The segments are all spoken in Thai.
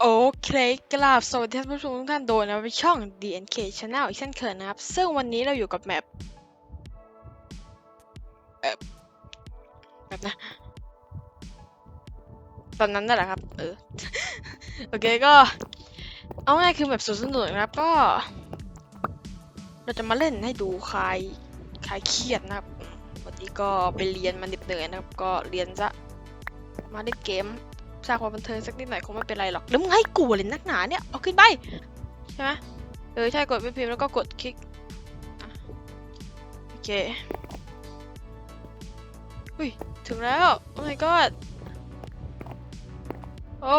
โอเคกราบสวัสดีท่านผู้ชมทุกท่านโดยนะเป็นช่อง DNK Channel อีกเช่นเคยนะครับ ซึ่งวันนี้เราอยู่กับแมปเออแบบนะ ตอนนั้นนั่นแหละครับ เออ โอเคก็ เอาง่ายคือแบบสวนสนุกนะครับก็ เราจะมาเล่นให้ดูคลายคลายเครียดนะครับ วันนี้ก็ไปเรียนมาเหน็ดเหนื่อยนะครับ ก็เรียนซะมาเล่นเกม สร้างความบันเทิงสักนิดหน่อยคงไม่เป็นไรหรอกแล้วมึงให้กูเลยนักหนาเนี่ย เอาขึ้นไป ใช่ไหมเออใช่กดไปพิมพ์แล้วก็กดคลิก โอเคอุ้ย ถึงแล้ว โอ้ my god โอ้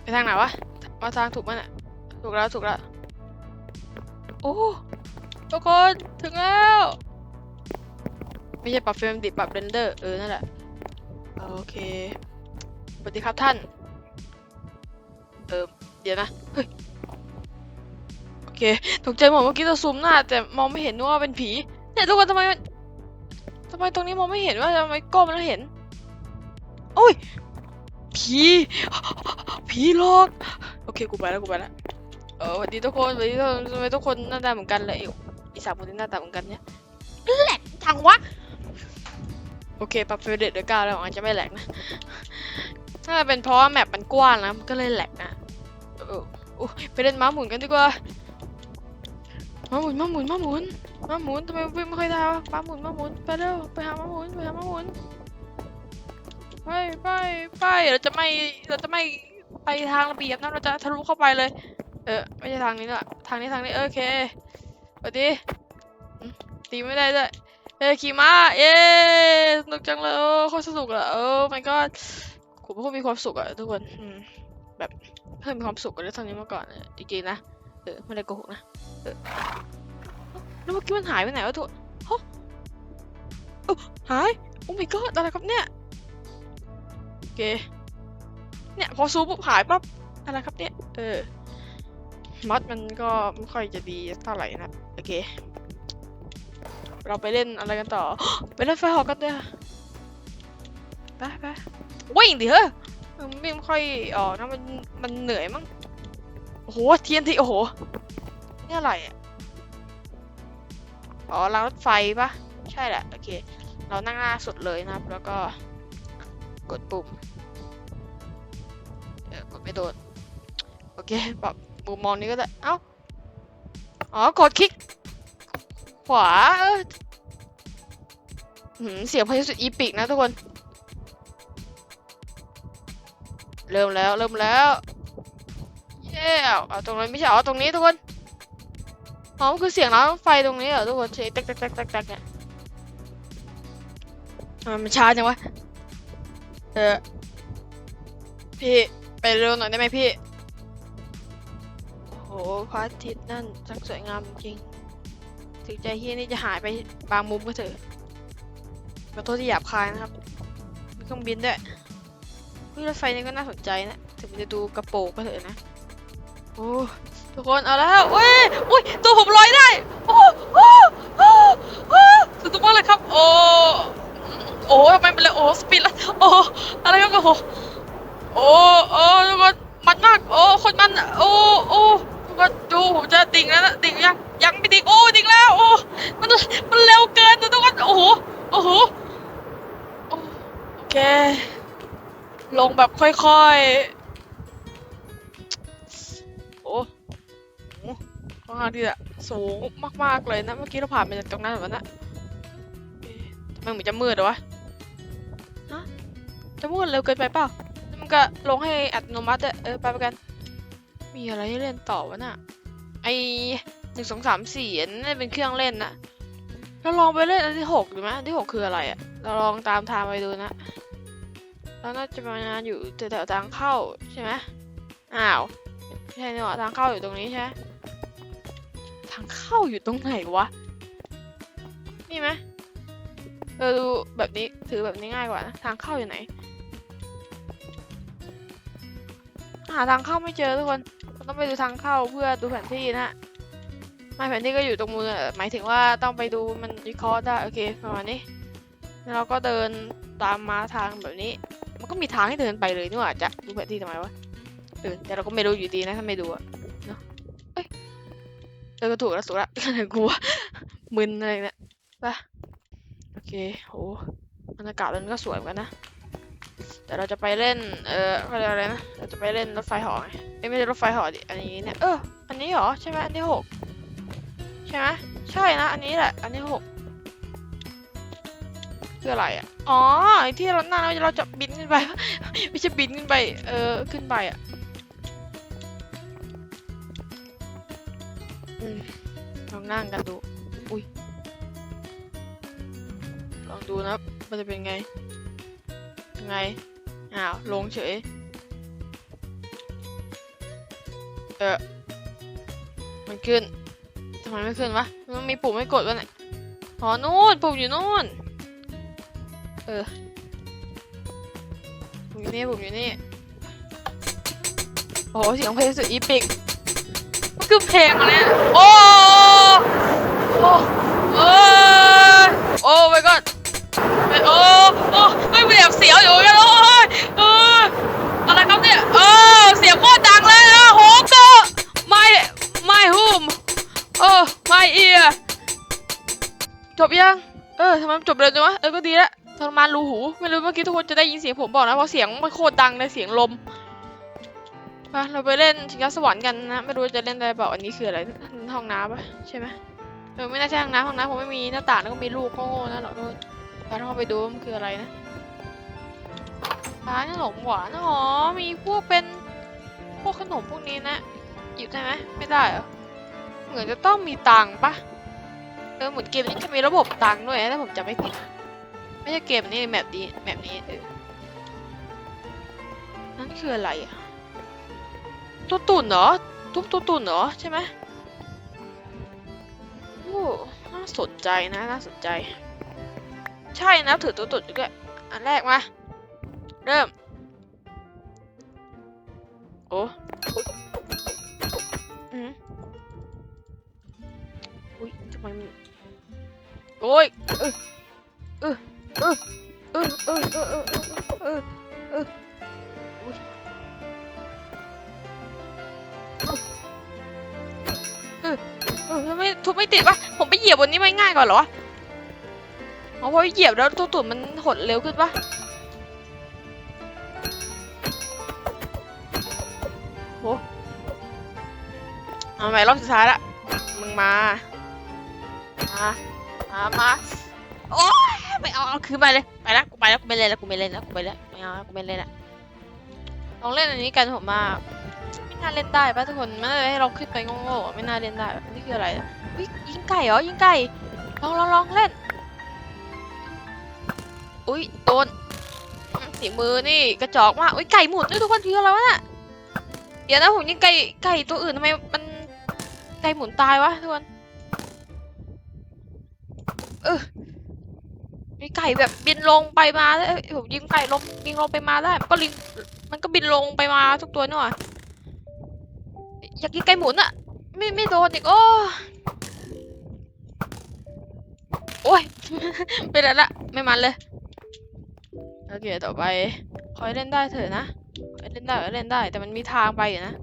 ไปทางไหนวะมาทางถูกมั้ยน่ะ ถูกแล้ว ถูกแล้ว โอ้ ทุกคน ถึงแล้ว ไม่ใช่ปรับเฟรมดิปรับเรนเดอร์ เออ นั่นแหละ โอเค วัสดีครับท่าน เออเดี๋ยวนะ เฮ้ย โอเคตกใจหมดเมื่อกี้เราซูมหน้า แต่มองไม่เห็นนึกว่าเป็นผี เนี่ยทุกคนทำไมทำไมตรงนี้มองไม่เห็นว่าทำไมกล้องมันเห็น โอ้ย ผี ผีหลอก โอเค กูไปแล้ว กูไปแล้ว เออสวัสดีทุกคนสวัสดีทุกคนทำไมทุกคนหน้าตาเหมือนกันเลยอีสามคนที่หน้าตาเหมือนกันเนี่ยแหลกทางวะโอเคปรับเฟรเรทเดือเก้าแล้วอาจจะไม่แหลกนะ น่าจะเป็นเพราะว่าแมปมันกว้างนะมันก็เลยแหลกนะเออโอ้ยไปเล่นม้าหมุนกันดีกว่าม้าหมุนม้าหมุนม้าหมุนม้าหมุนทำไมวิ่งไม่ค่อยได้วะม้าหมุนม้าหมุนไปเร็วไปหาม้าหมุนไปหาม้าหมุนไปไปไปเราจะไม่เราจะไม่ไปทางระเบียบนะเราจะทะลุเข้าไปเลย เออไม่ใช่ทางนี้ละทางนี้ทางนี้โอเคสวัสดีตีไม่ได้ด้วยเอ้ยขี่ม้าเย้สนุกจังเลยโอ้โคตรสนุกอะเออ my god ผมเป็นคนมีความสุขอะทุกคนอืมแบบเคยมีความสุขกับเรื่องเท่านี้มาก่อนอะจริงๆนะเออไม่ได้โกหกนะเออแล้วเมื่อกี้มันหายไปไหนวะทุกคนฮะเอ้าหายโอ้ my god อะไรครับเนี่ยโอเคเนี่ยพอซูมปุ๊บหายปั๊บอะไรครับเนี่ยเออมัดมันก็ไม่ค่อยจะดีเท่าไหร่นะโอเค เราไปเล่นอะไรกันต่อ ไปเล่นไฟหอกกันเถอะไปไป วิ่งดิเฮ้ยไม่ค่อยอ๋อกนะมันมันเหนื่อยมั้งโอ้โหเทียนทีโอ้โหนี่อะไรอะอ๋อรางรถไฟปะใช่แหละโอเค เรานั่งหน้าสุดเลยนะครับ แล้วก็กดปุ่มเออกดไม่โดนโอเคปรับมุมมองนี้ก็ได้เอ้าอ๋อกดคลิก ขวาเออหืมเสียงเพลงสุดอีปิกนะทุกคน เริ่มแล้วเริ่มแล้วเย้เอาเอาตรงนั้นไม่ใช่เอาตรงนี้ทุกคนอ๋อมันคือเสียงร้านรถไฟตรงนี้เหรอทุกคนเสียงแตกแตกแตกแตกแตกเนี่ยมันช้าจังวะเออพี่ไปเร็วหน่อยได้ไหมพี่โอ้โหพระอาทิตย์นั่นช่งสวยงามจริง ถึงใจเฮียนี่จะหายไปบางมุมก็เถอะขอโทษที่หยาบคายนะครับมีเครื่องบินด้วย เฮ้ยรถไฟนี่ก็น่าสนใจนะถึงจะดูกระโปงก็เถอะนะโอ้ทุกคนเอาแล้วเว้ยอุ้ยตัวผมลอยได้โอ้โอ้โอ้โอ้สนุกมากเลยครับโอ้โอ้ทำไมมันเลยโอ้สปีดล้วโอ้อะไรกันโอ้โอ้โอ้ทุกคนมันมากโอ้คนมันโอ้โอ้ทุกคนดูผมจะดิ่งแล้วนะดิ่งยังยังไม่ดิ่งโอ้ดิ่งแล้วโอ้มันมันเร็วเกินทุกคนโอ้โหโอ้โหโอ้โอเค ลงแบบค่อยๆ โอ้โหค่อนข้างที่จะสูงมากๆเลยนะ เมื่อกี้เราผ่านไปจากตรงนั้นแบบนั้นอะเอ๊ะทำไมเหมือนจะมืดเหรอวะ ฮะ จะมืดเร็วเกินไปเปล่าแล้วมันก็ลงให้อัตโนมัติอะเออไปไปกัน มีอะไรให้เล่นต่อวะน่ะ ไอหนึ่งสองสามสี่อันนั่นเป็นเครื่องเล่นนะเราลองไปเล่นอันที่หกดีไหมอันที่หกคืออะไรอะเราลองตามทางไปดูนะ แล้วน่าจะประมาณอยู่แถวๆทางเข้าใช่ไหมอ้าวใช่เนี่ยหว่าทางเข้าอยู่ตรงนี้ใช่ไหมทางเข้าอยู่ตรงไหนวะ นี่ไหมเออดูแบบนี้ถือแบบนี้ง่ายกว่านะทางเข้าอยู่ไหน หาทางเข้าไม่เจอทุกคนต้องไปดูทางเข้าเพื่อดูแผนที่นะไม่แผนที่ก็อยู่ตรงมืออะหมายถึงว่าต้องไปดูมันวิเคราะห์ได้โอเคประมาณนี้แล้วเราก็เดินตามมาทางแบบนี้ มันก็มีทางให้เดินไปเลยนี่หว่าจะดูแผนที่ทำไมวะเออแต่เราก็ไม่รู้อยู่ดีนะถ้าไม่ดูอะเนาะเอ้ยเออก็ถูกแล้วถูกแล้วกลัวมึนอะไรเนี่ยไปโอเคโหบรรยากาศมันก็สวยเหมือนกันนะแต่เราจะไปเล่น เออเขาเรียกอะไรนะ เราจะไปเล่นรถไฟหอไงเอ้ไม่ใช่รถไฟหอดิ อันนี้เนี่ย เออ อันนี้เหรอ ใช่ไหมอันที่หกใช่ไหมใช่นะ อันนี้แหละ อันที่หก คืออะไรอะ อ๋อที่เราหน้าเราจะบินขึ้นไป ไม่ใช่บินขึ้นไป เออ ขึ้นไปอะอลองนั่งกันดู อุ้ย ลองดูนะครับมันจะเป็นไง ยังไง อ้าว ลงเฉย เออ มันขึ้น ทำไมไม่ขึ้นวะ มันมีปุ่มไม่กดวะเนี่ยอ๋อนู่น ปุ่มอยู่นู่น เออผมอยู่นี่ผมอยู่นี่ โอ้โหเสียงเพลงสุดอีพิกมันคือเพลงอะไรเนี่ย โอ้โอ้โอ้โอ้ my god โอ้โอ้ไม่เบียบเสียวอยู่กัน ไม่รู้เมื่อกี้ทุกคนจะได้ยินเสียงผมบอกนะเพราะเสียงมันโคตรดังเลยเสียงลมไปเราไปเล่นชิงช้าสวรรค์กันนะไม่รู้จะเล่นอะได้เปล่าอันนี้คืออะไรห้องน้ำปะใช่ไหมเออไม่น่าใช่ห้องน้ำห้องน้ำผมไม่มีหน้าต่างแล้วก็มีลูกโง่ๆนะหรอกทุกคนไปเข้าไปดูมันคืออะไรนะร้านขนมหวานอ๋อมีพวกเป็นพวกขนมพวกนี้นะหยิบได้ไหมไม่ได้เหรอเหมือนจะต้องมีตังปะเออเหมือนเกมนี้จะมีระบบตังด้วยนะถ้าผมจำไม่ผิด ไม่ใช่เกมนี้แมปนี้แมปนี้เออนั่นคืออะไรอะตัวตุ่นเหรอทุบตัวตุ่นเหรอใช่ไหมโอ้น่าสนใจนะน่าสนใจ ใช่นะถือตัวตุ่นด้วยอันแรกมาเริ่ม โอ้อุ๊ยอืมอุ้ยทำไมมันโอ้ยเออเออ เออเออเออเออเออเออเออเออทำไมทุบไม่ติดวะผมไปเหยียบบนนี้ไม่ง่ายกว่าเหรอวะอ๋อเพราะเหยียบแล้วตัวตุ่นมันหดเร็วขึ้นปะโหเอาใหม่รอบสุดท้ายละมึงมา มา มา มา โอ้ ไม่เอาเอาคืนไปเลยไปละกูไปแล้วกูไม่เล่นแล้วกูไม่เล่นแล้วกูไปแล้วไม่เอาแล้วกูไม่เล่นละลองเล่นอันนี้กันผมมาไม่น่าเล่นได้ป่ะทุกคนไม่ได้ให้เราขึ้นไปโง่ๆไม่น่าเล่นได้นี่คืออะไรอะอุ๊ยยิงไก่เหรอยิงไก่ลองลองลองเล่นอุ้ยโดนสีมือนี่กระจอกมากอุ้ยไก่หมุนด้วยทุกคนคืออะไรวะน่ะเดี๋ยวนะผมยิงไก่ไก่ตัวอื่นทำไมมันไก่หมุนตายวะทุกคนเออ ไก่แบบบินลงไปมาได้เอ้ยผมยิงไก่ลงบินลงไปมาได้มันก็ลิงมันก็บินลงไปมาทุกตัวนี่หว่าอยากกินไก่หมุนอะไม่ไม่โดนอีกโอ้โอ้ยไปแล้วละไม่มันเลยโอเคต่อไปขอให้เล่นได้เถอะนะขอให้เล่นได้เล่นได้ แต่มันมีทางไปอยู่นะ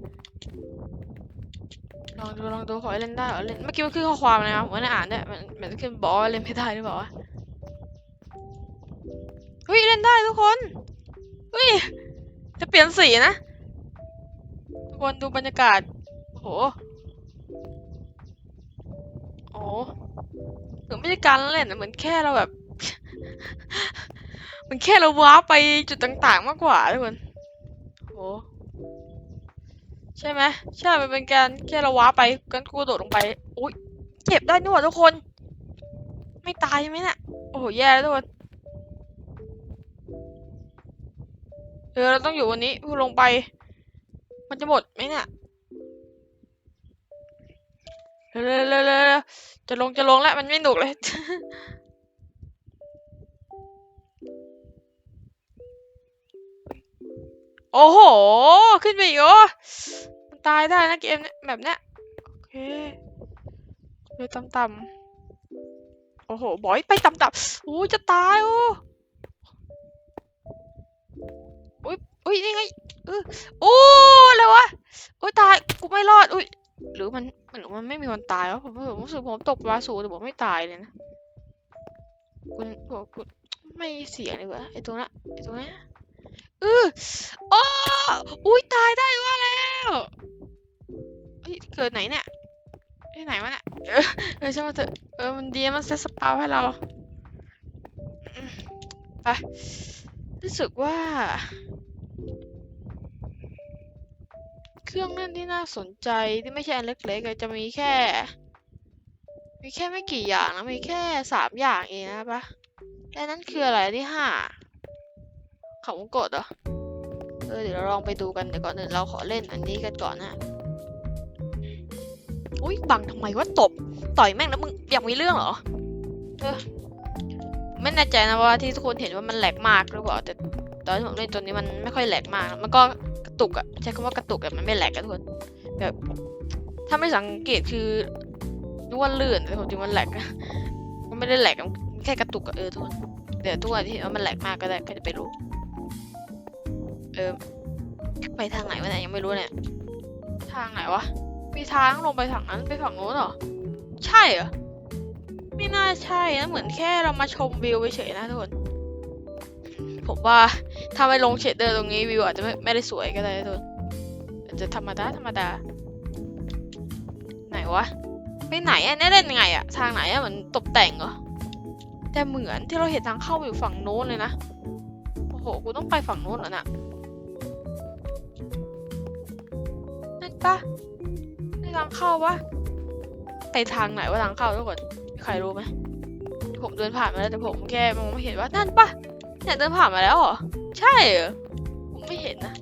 ลองดูลองดูขอเล่นได้เล่นเมื่อกี้มันขึ้นข้อความอะไรมาผมไม่ได้อ่านด้วยมันมันขึ้นบอกเล่นไม่ได้หรือเปล่าวะ ฮ้ยเล่นได้ทุกคนเฮ้ยจะเปลี่ยนสีนะ ทุกคนดูบรรยากาศ โอ้โห โอ้โหเหมือนไม่ใช่การเล่นเหมือนแค่เราแบบเหมันแค่เราว้าไปจุดต่าง ๆ มากกว่าทุกคนโอ้โหใช่ไหมใช่ มันเป็นการแค่เราว้าไปกันกูโดดลงไปอุ้ยเจ็บได้นี่หว่าทุกคน ไม่ตายใช่ไหมเนี่ยโอ้โหแย่แล้วทุกคน เออเราต้องอยู่วันนี้พูดลงไป มันจะหมดไหมเนี่ยเร็วเร็วเร็วจะลงจะลงแล้วมันไม่หนุกเลยโอ้โห ขึ้นไปอีกโอ้มันตายได้นะเกมเนี้ยแบบเนี้ย โอเคเลยต่ำๆโอ้โห บอยไปต่ำๆโอ้จะตายโอ้ อุ้ยยังไงเออโอ้อะไรวะอุ้ยตายกูไม่รอดอุ้ยหรือมันหรือมันไม่มีคนตายวะผมผมรู้สึกผมตกปลาสูแต่ผมไม่ตายเลยนะคุณผมคุณไม่เสียเลยวะไอตัวนั้นไอตัวนี้อืออโอ้อุ้ยตายได้ว่าแล้วเฮ้ยเกิดไหนเนี่ยที่ไหนวะเนี่ยเออใช่มาเถอะเออมันดีมันเซ็ตสปาวให้เราไปรู้สึกว่า เครื่องเล่นที่น่าสนใจที่ไม่ใช่อันเล็กๆอะจะมีแค่ มีแค่ไม่กี่อย่างนะมีแค่สามอย่างเองนะปะแล้วนั่นคืออะไรที่ห้าเขาวงกดเหรอเออเดี๋ยวเราลองไปดูกันเดี๋ยวก่อนอื่นเราขอเล่นอันนี้กันก่อนนะอุ้ยบังทำไมว่าตบต่อยแม่งแล้วมึงอยากมีเรื่องเหรอเออไม่แน่ใจนะว่าที่ทุกคนเห็นว่ามันแหลกมากหรือเปล่าแต่ตอนที่ผมเล่นตัวนี้มันไม่ค่อยแหลกมาก มันก็ กระตุกอะใช้คำว่ากระตุกแต่มันไม่แหลกกันทุกคนแบบ ถ้าไม่สังเกตคือนึกว่าลื่นแต่ความจริงมันแหลกนะมันไม่ได้แหลกมันแค่กระตุกอะเออทุกคนเดี๋ยวทุกคนที่ว่ามันแหลกมากก็ได้ก็จะไปรู้ เออไปทางไหนวะเนี่ยยังไม่รู้เนี่ย ทางไหนวะมีทางลงไปทางนั้นไปฝั่งโน้นเหรอใช่เหรอไม่น่าใช่นะเหมือนแค่เรามาชมวิวเฉยๆนะทุกคนผมว่า ถ้าไม่ลงเชดเดอร์ตรงนี้วิวอาจจะไม่ไม่ได้สวยก็ได้ทุกคนอาจจะธรรมดาธรรมดา ไหนวะไปไหนอะเนี่ยเล่นยังไงอะทางไหนอะเหมือนตกแต่งเหรอแต่เหมือนที่เราเห็นทางเข้าอยู่ฝั่งโน้นเลยนะโอ้โหกูต้องไปฝั่งโน้นเหรอน่ะนั่นปะนี่ทางเข้าวะไปทางไหนว่าทางเข้าทุกคนใครรู้ไหมผมเดินผ่านมาแล้วแต่ผมแค่มองไม่เห็นว่านั่นปะ เนี่ยเดินผ่านมาแล้วเหรอ ใช่เหรอผมไม่เห็นนะ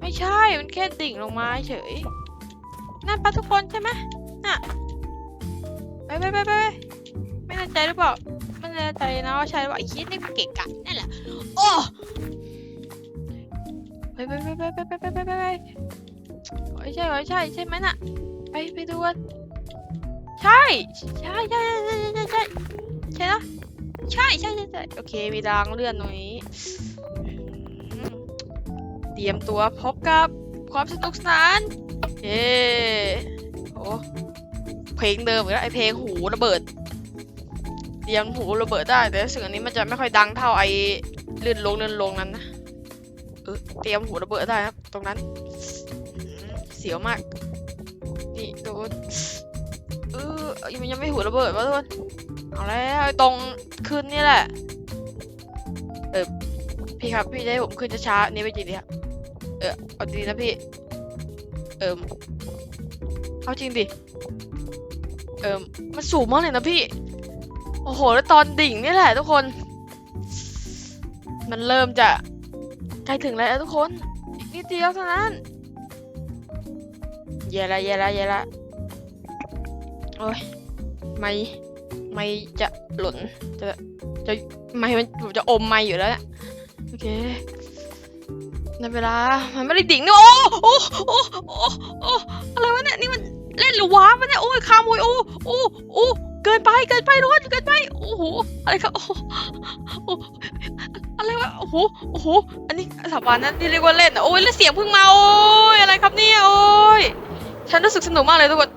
ไม่ใช่ มันแค่ดิ่งลงมาเฉย นั่นปะทุกคนใช่ไหมน่ะ ไปไปไปไปไม่แน่ใจหรือเปล่า ไม่แน่ใจนะว่าใช่หรือเปล่าไอ้คิดนี่เก่งกันนั่นแหละ โอ้ไปไปไปไปไปไปไปไปไปไปใช่โอ้ยใช่ใช่ไหมน่ะ ไปไปดูกันใช่ ใช่ใช่ใช่ใช่ใช่ใช่นะ ใช่ใช่ใช่ใช่โอเค มีรางเลื่อนตรงนี้อืมเตรียมตัวพบกับความสนุกสนานเย้โอ้เพลงเดิมแล้วไอเพลงหูระเบิด เตรียมหูระเบิดได้ แต่รู้สึกอันนี้มันจะไม่ค่อยดังเท่าไอลื่นลงลื่นลงนั้นนะเออเตรียมหูระเบิดได้ครับ ตรงนั้น เสียวมาก นี่โดนเออยังไม่หูระเบิดวะทุกคน เอาแล้วไอ้ตรงขึ้นนี่แหละ เออพี่ครับพี่จะให้ผมขึ้นช้าๆนี่ไม่จริงดิครับเออเอาดีนะพี่ เออเอาจริงดิ เออมันสูงมากเลยนะพี่ โอ้โห แล้วตอนดิ่งนี่แหละทุกคน มันเริ่มจะใกล้ถึงแล้วทุกคน อีกนิดเดียวเท่านั้นเย่ละเย่ละเย่ละโอ้ย ไม่ ไม่จะหล่นจะจะไม่มันจะอมไม่อยู่แล้วเนี่ยโอเคในเวลา มันไม่ได้ดิ่งนี่โอ้โอ้โอ้โอ้โอ้อะไรวะเนี่ยนี่มันเล่นหรือว้าวะเนี่ยโอ้ยคามวยโอ้โอ้โอ้เกินไปเกินไปทุกคนเกินไปโอ้โหอะไรครับโอ้โหอะไรวะโอ้โหโอ้โหอันนี้สถาบานนะที่เรียกว่าเล่นโอ้ยแล้วเสียงเพิ่งมาโอ้ยอะไรครับเนี่ยโอ้ยฉันรู้สึกสนุกมากเลยทุกคน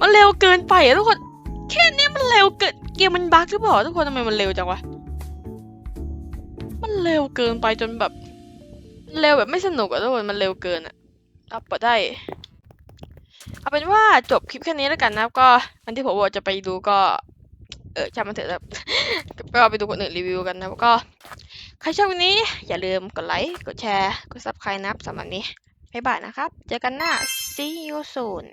มันเร็วเกินไปอะทุกคน แค่นี้มันเร็วเกินเกมมันบั๊กหรือเปล่าทุกคนทำไมมันเร็วจังวะ มันเร็วเกินไปจนแบบ เร็วแบบไม่สนุกอะทุกคนมันเร็วเกินอะรับปะได้เอาเป็นว่าจบคลิปแค่นี้แล้วกันนะครับก็อันที่ผมบอกจะไปดูก็ เออจำมันเถอะครับก็ไปดูคนอื่นรีวิวกันนะก็ ใครชอบวันนี้ อย่าลืมกดไลค์กดแชร์กด subscribe นะครับสำหรับนนี้บ๊ายบายนะครับ เจอกันหน้า see you soon